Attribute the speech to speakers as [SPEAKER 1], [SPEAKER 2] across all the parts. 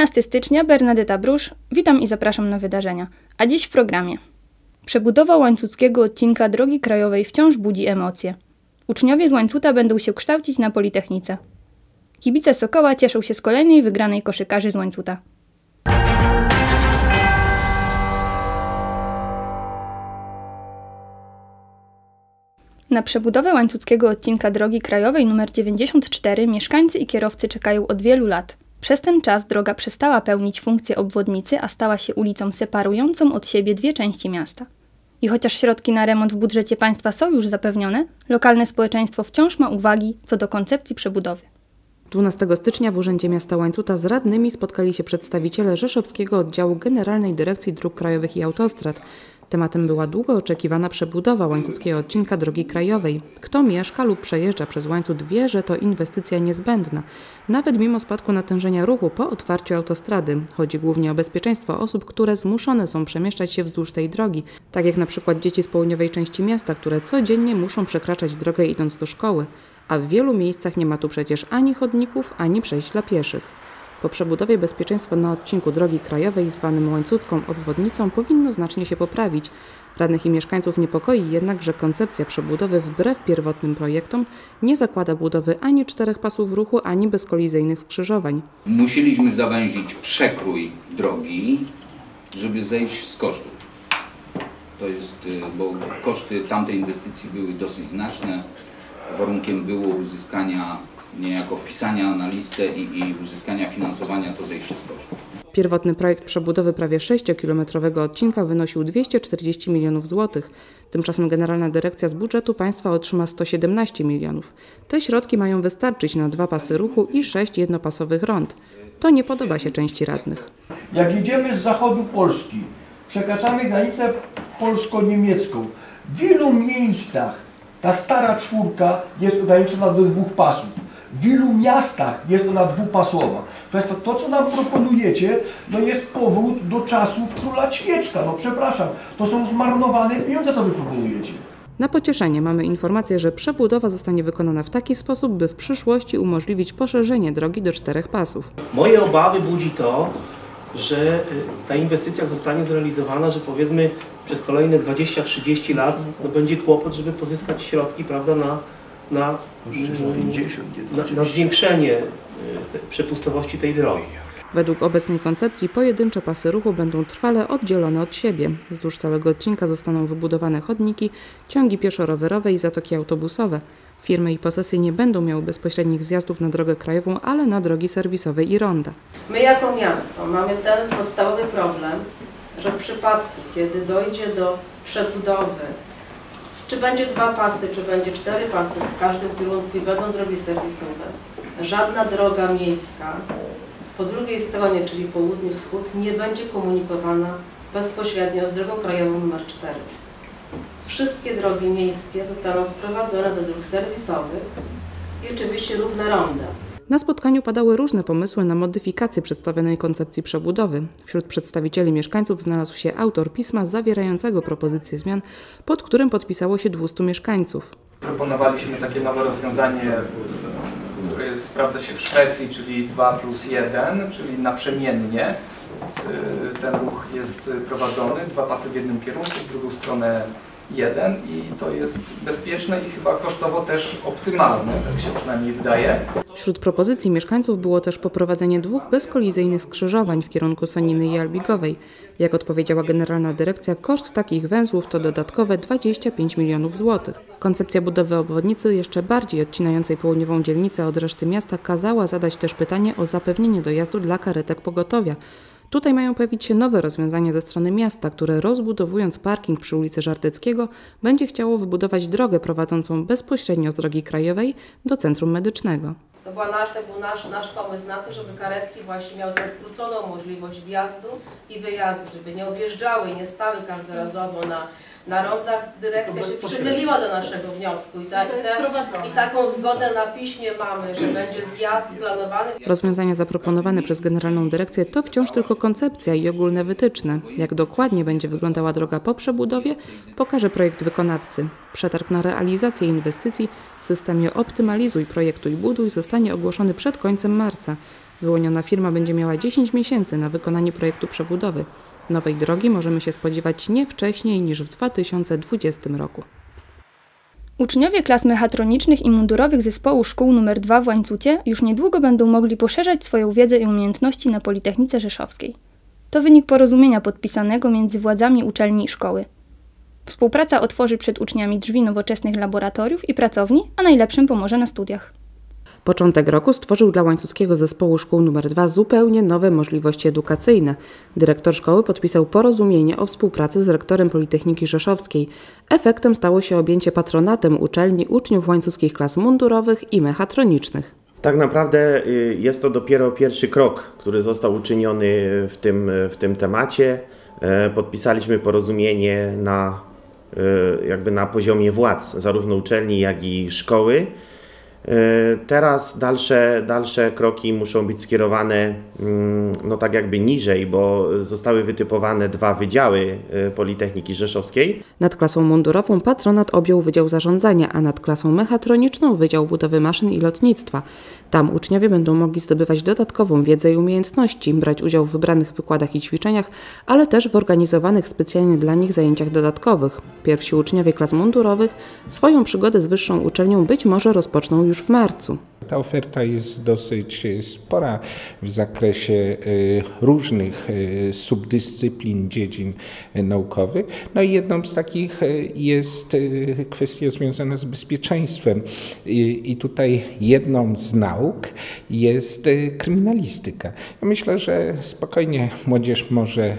[SPEAKER 1] 17 stycznia, Bernadetta Brusz. Witam i zapraszam na wydarzenia. A dziś w programie. Przebudowa łańcuckiego odcinka drogi krajowej wciąż budzi emocje. Uczniowie z łańcuta będą się kształcić na Politechnice. Kibice Sokoła cieszą się z kolejnej wygranej koszykarzy z łańcuta. Na przebudowę łańcuckiego odcinka drogi krajowej nr 94 mieszkańcy i kierowcy czekają od wielu lat. Przez ten czas droga przestała pełnić funkcję obwodnicy, a stała się ulicą separującą od siebie dwie części miasta. I chociaż środki na remont w budżecie państwa są już zapewnione, lokalne społeczeństwo wciąż ma uwagi co do koncepcji przebudowy.
[SPEAKER 2] 12 stycznia w Urzędzie Miasta Łańcuta z radnymi spotkali się przedstawiciele Rzeszowskiego Oddziału Generalnej Dyrekcji Dróg Krajowych i Autostrad. Tematem była długo oczekiwana przebudowa łańcuckiego odcinka drogi krajowej. Kto mieszka lub przejeżdża przez łańcut wie, że to inwestycja niezbędna. Nawet mimo spadku natężenia ruchu po otwarciu autostrady. Chodzi głównie o bezpieczeństwo osób, które zmuszone są przemieszczać się wzdłuż tej drogi. Tak jak na przykład dzieci z południowej części miasta, które codziennie muszą przekraczać drogę idąc do szkoły. A w wielu miejscach nie ma tu przecież ani chodników, ani przejść dla pieszych. Po przebudowie bezpieczeństwo na odcinku drogi krajowej zwanym łańcucką obwodnicą powinno znacznie się poprawić. Radnych i mieszkańców niepokoi jednak, że koncepcja przebudowy wbrew pierwotnym projektom nie zakłada budowy ani czterech pasów ruchu, ani bezkolizyjnych skrzyżowań.
[SPEAKER 3] Musieliśmy zawęzić przekrój drogi, żeby zejść z kosztów. To jest, y, bo koszty tamtej inwestycji były dosyć znaczne. Warunkiem było uzyskania niejako wpisania na listę i, i uzyskania finansowania to zejście z kosztów.
[SPEAKER 2] Pierwotny projekt przebudowy prawie 6-kilometrowego odcinka wynosił 240 milionów złotych. Tymczasem Generalna Dyrekcja z budżetu państwa otrzyma 117 milionów. Te środki mają wystarczyć na dwa pasy ruchu i sześć jednopasowych rond. To nie podoba się części radnych.
[SPEAKER 4] Jak jedziemy z zachodu Polski, przekraczamy granicę polsko-niemiecką, w wielu miejscach ta stara czwórka jest ograniczona do dwóch pasów. W wielu miastach jest ona dwupasowa. Państwo, to co nam proponujecie, no jest powrót do czasów króla Ćwieczka. No przepraszam, to są zmarnowane pieniądze, co wy proponujecie.
[SPEAKER 2] Na pocieszenie mamy informację, że przebudowa zostanie wykonana w taki sposób, by w przyszłości umożliwić poszerzenie drogi do czterech pasów.
[SPEAKER 5] Moje obawy budzi to, że y, ta inwestycja zostanie zrealizowana, że powiedzmy przez kolejne 20-30 lat no będzie kłopot, żeby pozyskać środki prawda, na, na, na, na zwiększenie te, przepustowości tej drogi.
[SPEAKER 2] Według obecnej koncepcji pojedyncze pasy ruchu będą trwale oddzielone od siebie. Wzdłuż całego odcinka zostaną wybudowane chodniki, ciągi pieszo-rowerowe i zatoki autobusowe. Firmy i posesje nie będą miały bezpośrednich zjazdów na drogę krajową, ale na drogi serwisowe i ronda.
[SPEAKER 6] My jako miasto mamy ten podstawowy problem, że w przypadku, kiedy dojdzie do przebudowy, czy będzie dwa pasy, czy będzie cztery pasy w każdym kierunku i będą drogi serwisowe, żadna droga miejska po drugiej stronie, czyli południe-wschód, nie będzie komunikowana bezpośrednio z drogą krajową nr 4. Wszystkie drogi miejskie zostaną sprowadzone do dróg serwisowych i oczywiście równa ronda.
[SPEAKER 2] Na spotkaniu padały różne pomysły na modyfikację przedstawionej koncepcji przebudowy. Wśród przedstawicieli mieszkańców znalazł się autor pisma zawierającego propozycje zmian, pod którym podpisało się 200 mieszkańców.
[SPEAKER 7] Proponowaliśmy takie nowe rozwiązanie, które sprawdza się w Szwecji, czyli 2 plus 1, czyli naprzemiennie. Y, Ten ruch jest prowadzony, dwa pasy w jednym kierunku, w drugą stronę jeden i to jest bezpieczne i chyba kosztowo też optymalne, tak się przynajmniej wydaje.
[SPEAKER 2] Wśród propozycji mieszkańców było też poprowadzenie dwóch bezkolizyjnych skrzyżowań w kierunku Soniny i Albigowej. Jak odpowiedziała Generalna Dyrekcja, koszt takich węzłów to dodatkowe 25 milionów złotych. Koncepcja budowy obwodnicy jeszcze bardziej odcinającej południową dzielnicę od reszty miasta kazała zadać też pytanie o zapewnienie dojazdu dla karetek pogotowia. Tutaj mają pojawić się nowe rozwiązania ze strony miasta, które rozbudowując parking przy ulicy Żarteckiego będzie chciało wybudować drogę prowadzącą bezpośrednio z drogi krajowej do centrum medycznego.
[SPEAKER 6] To, była nasz, to był nasz, nasz pomysł na to, żeby karetki właśnie miały tę skróconą możliwość wjazdu i wyjazdu, żeby nie objeżdżały nie stały każdorazowo na, na rondach. Dyrekcja się przychyliła do naszego wniosku i, ta, i, te, i taką zgodę na piśmie mamy, że będzie zjazd planowany.
[SPEAKER 2] Rozwiązania zaproponowane przez Generalną Dyrekcję to wciąż tylko koncepcja i ogólne wytyczne. Jak dokładnie będzie wyglądała droga po przebudowie, pokaże projekt wykonawcy. Przetarg na realizację inwestycji w systemie Optymalizuj, Projektuj, Buduj zostanie ogłoszony przed końcem marca. Wyłoniona firma będzie miała 10 miesięcy na wykonanie projektu przebudowy. Nowej drogi możemy się spodziewać nie wcześniej niż w 2020 roku.
[SPEAKER 1] Uczniowie klas mechatronicznych i mundurowych zespołu szkół nr 2 w Łańcucie już niedługo będą mogli poszerzać swoją wiedzę i umiejętności na Politechnice Rzeszowskiej. To wynik porozumienia podpisanego między władzami uczelni i szkoły. Współpraca otworzy przed uczniami drzwi nowoczesnych laboratoriów i pracowni, a najlepszym pomoże na studiach.
[SPEAKER 2] Początek roku stworzył dla łańcuckiego zespołu szkół nr 2 zupełnie nowe możliwości edukacyjne. Dyrektor szkoły podpisał porozumienie o współpracy z rektorem Politechniki Rzeszowskiej. Efektem stało się objęcie patronatem uczelni uczniów łańcuckich klas mundurowych i mechatronicznych.
[SPEAKER 8] Tak naprawdę y, jest to dopiero pierwszy krok, który został uczyniony w tym, w tym temacie. E, podpisaliśmy porozumienie na, e, jakby na poziomie władz, zarówno uczelni, jak i szkoły. E, teraz dalsze, dalsze kroki muszą być skierowane mm, no tak jakby niżej, bo zostały wytypowane dwa wydziały e, Politechniki Rzeszowskiej.
[SPEAKER 2] Nad klasą mundurową patronat objął Wydział Zarządzania, a nad klasą mechatroniczną Wydział Budowy Maszyn i Lotnictwa. Tam uczniowie będą mogli zdobywać dodatkową wiedzę i umiejętności, brać udział w wybranych wykładach i ćwiczeniach, ale też w organizowanych specjalnie dla nich zajęciach dodatkowych. Pierwsi uczniowie klas mundurowych swoją przygodę z wyższą uczelnią być może rozpoczną już w marcu.
[SPEAKER 9] Ta oferta jest dosyć e, spora w zakresie e, różnych e, subdyscyplin, dziedzin naukowych. No i jedną z takich jest kwestia związana z bezpieczeństwem. I tutaj jedną z nauk jest kryminalistyka. Ja myślę, że spokojnie młodzież może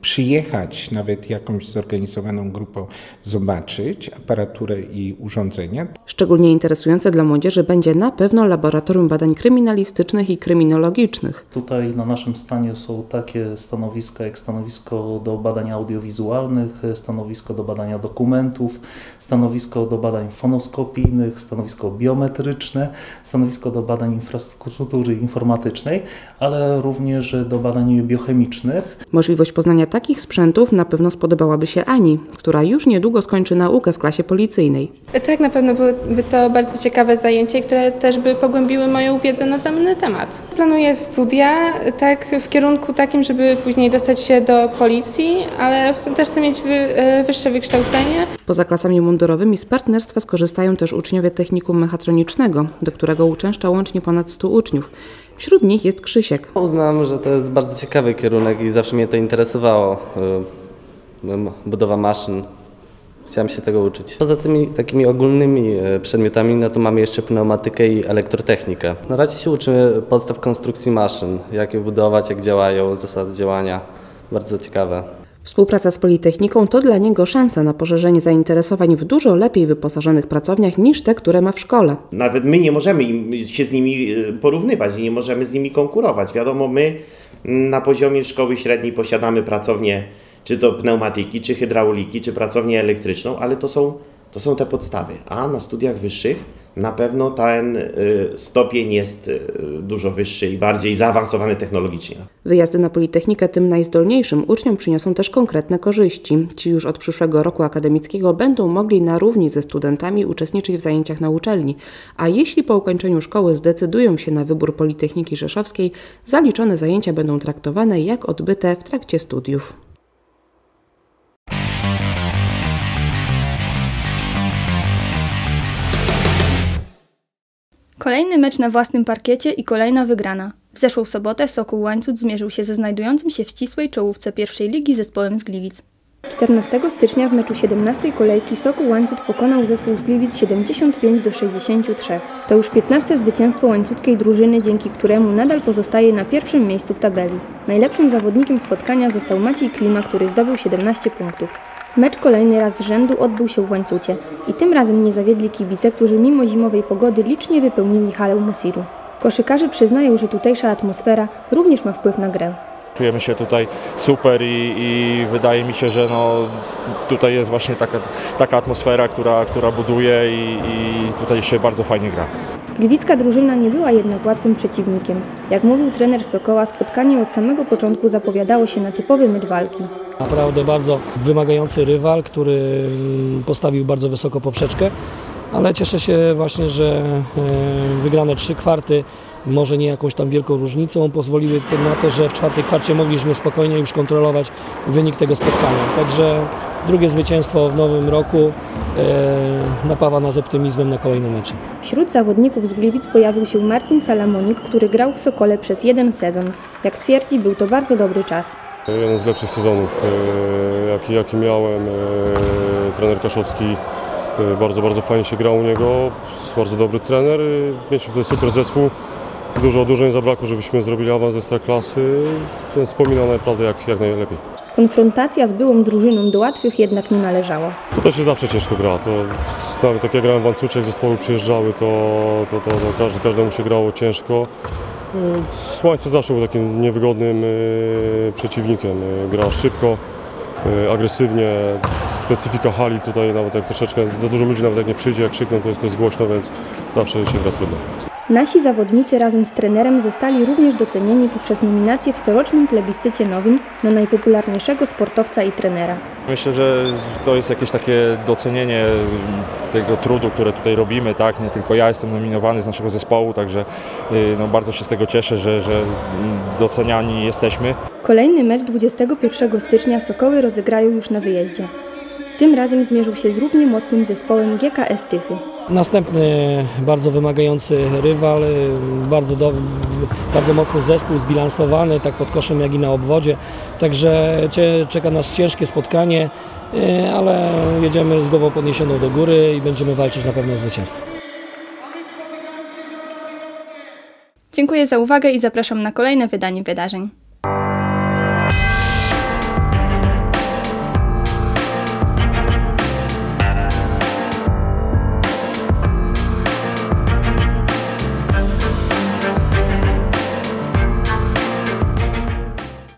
[SPEAKER 9] przyjechać, nawet jakąś zorganizowaną grupą, zobaczyć aparaturę i urządzenia.
[SPEAKER 2] Szczególnie interesujące dla młodzieży będzie na pewno Laboratorium Badań Kryminalistycznych i Kryminologicznych.
[SPEAKER 10] Tutaj na naszym stanie są takie stanowiska jak stanowisko do badań audiowizualnych, stanowisko do badania dokumentów, stanowisko do badań fonoskopijnych, stanowisko biometryczne, stanowisko do badań infrastruktury informatycznej, ale również do badań biochemicznych.
[SPEAKER 2] Możliwość poznania takich sprzętów na pewno spodobałaby się Ani, która już niedługo skończy naukę w klasie policyjnej.
[SPEAKER 11] Tak, na pewno byłyby to bardzo ciekawe zajęcie, które też by pogłębiły moją wiedzę na dany temat. Planuję studia tak w kierunku takim, żeby później dostać się do policji, ale też chcę mieć e, wyższe wykształcenie.
[SPEAKER 2] Poza klasami mundurowymi z partnerstwa skorzystają też uczniowie technikum mechatronicznego, do którego uczęszcza łącznie ponad 100 uczniów. Wśród nich jest Krzysiek.
[SPEAKER 12] Uznam, że to jest bardzo ciekawy kierunek i zawsze mnie to interesowało. E, budowa maszyn, Chciałem się tego uczyć. Poza tymi takimi ogólnymi e, przedmiotami, no to mamy jeszcze pneumatykę i elektrotechnikę. Na razie się uczymy podstaw konstrukcji maszyn, jak je budować, jak działają, zasady działania. Bardzo ciekawe.
[SPEAKER 2] Współpraca z Politechniką to dla niego szansa na poszerzenie zainteresowań w dużo lepiej wyposażonych pracowniach niż te, które ma w szkole.
[SPEAKER 8] Nawet my nie możemy się z nimi e, porównywać i nie możemy z nimi konkurować. Wiadomo, my mm, na poziomie szkoły średniej posiadamy pracownię czy to pneumatyki, czy hydrauliki, czy pracownię elektryczną, ale to są, to są te podstawy. A na studiach wyższych na pewno ten y, stopień jest y, dużo wyższy i bardziej zaawansowany technologicznie.
[SPEAKER 2] Wyjazdy na Politechnikę tym najzdolniejszym uczniom przyniosą też konkretne korzyści. Ci już od przyszłego roku akademickiego będą mogli na równi ze studentami uczestniczyć w zajęciach na uczelni, a jeśli po ukończeniu szkoły zdecydują się na wybór Politechniki Rzeszowskiej, zaliczone zajęcia będą traktowane jak odbyte w trakcie studiów.
[SPEAKER 1] Kolejny mecz na własnym parkiecie i kolejna wygrana. W zeszłą sobotę Sokół Łańcut zmierzył się ze znajdującym się w ścisłej czołówce pierwszej ligi zespołem z Gliwic. 14 stycznia w meczu 17 kolejki Sokół Łańcut pokonał zespół z Gliwic 75 do 63. To już 15 zwycięstwo łańcuckiej drużyny, dzięki któremu nadal pozostaje na pierwszym miejscu w tabeli. Najlepszym zawodnikiem spotkania został Maciej Klima, który zdobył 17 punktów. Mecz kolejny raz z rzędu odbył się w Łańcucie i tym razem nie zawiedli kibice, którzy mimo zimowej pogody licznie wypełnili halę Mosiru. Koszykarze przyznają, że tutejsza atmosfera również ma wpływ na grę.
[SPEAKER 13] Czujemy się tutaj super i, i, wydaje mi się, że no, tutaj jest właśnie taka, taka atmosfera, która, która buduje i, i tutaj się bardzo fajnie gra.
[SPEAKER 1] Gliwicka drużyna nie była jednak łatwym przeciwnikiem. Jak mówił trener Sokoła, spotkanie od samego początku zapowiadało się na typowy mecz walki.
[SPEAKER 14] Naprawdę bardzo wymagający rywal, który postawił bardzo wysoko poprzeczkę. ale cieszę się właśnie, że e, wygrane trzy kwarty, może nie jakąś tam wielką różnicą, pozwoliły to na to, że w czwartej kwarcie mogliśmy spokojnie już kontrolować wynik tego spotkania. Także drugie zwycięstwo w nowym roku e, napawa nas optymizmem na kolejne mecze.
[SPEAKER 1] Wśród zawodników z Gliwic pojawił się Marcin Salamonik, który grał w Sokole przez jeden sezon. Jak twierdzi, był to bardzo dobry czas.
[SPEAKER 15] Jeden z lepszych sezonów, e, jaki, jaki miałem. E, Trener Kaszowski e, bardzo, bardzo fajnie się grał u niego. Jest bardzo dobry trener. Mieliśmy tutaj super zespół. Dużo, dużo nie zabrakło, żebyśmy zrobili awans ze klasy. Więc wspominam naprawdę jak, jak najlepiej.
[SPEAKER 1] Konfrontacja z byłą drużyną do łatwych jednak nie należała.
[SPEAKER 15] To też się zawsze ciężko gra. To nawet jak ja grałem w Wancuczek, zespoły przyjeżdżały, to, to, to, to każdy, każdemu się grało ciężko. E, Łańcuch zawsze był takim niewygodnym e, przeciwnikiem. E, Gra szybko, agresywnie, specyfika hali tutaj nawet jak troszeczkę za dużo ludzi nawet jak nie przyjdzie, jak krzykną to jest, to jest głośno, więc zawsze się gra trudno.
[SPEAKER 1] Nasi zawodnicy razem z trenerem zostali również docenieni poprzez nominację w corocznym plebiscycie nowin na najpopularniejszego sportowca i trenera.
[SPEAKER 13] Myślę, że to jest jakieś takie docenienie tego trudu, które tutaj robimy, tak? Nie tylko ja jestem nominowany z naszego zespołu, także y, no, bardzo się z tego cieszę, że, że doceniani jesteśmy.
[SPEAKER 1] Kolejny mecz 21 stycznia Sokoły rozegrają już na wyjeździe. Tym razem zmierzył się z równie mocnym zespołem GKS Tychy.
[SPEAKER 14] Następny bardzo wymagający rywal, bardzo, do, bardzo mocny zespół, zbilansowany tak pod koszem jak i na obwodzie. Także czeka nas ciężkie spotkanie, y, ale jedziemy z głową podniesioną do góry i będziemy walczyć na pewno o zwycięstwo.
[SPEAKER 1] Dziękuję za uwagę i zapraszam na kolejne wydanie wydarzeń.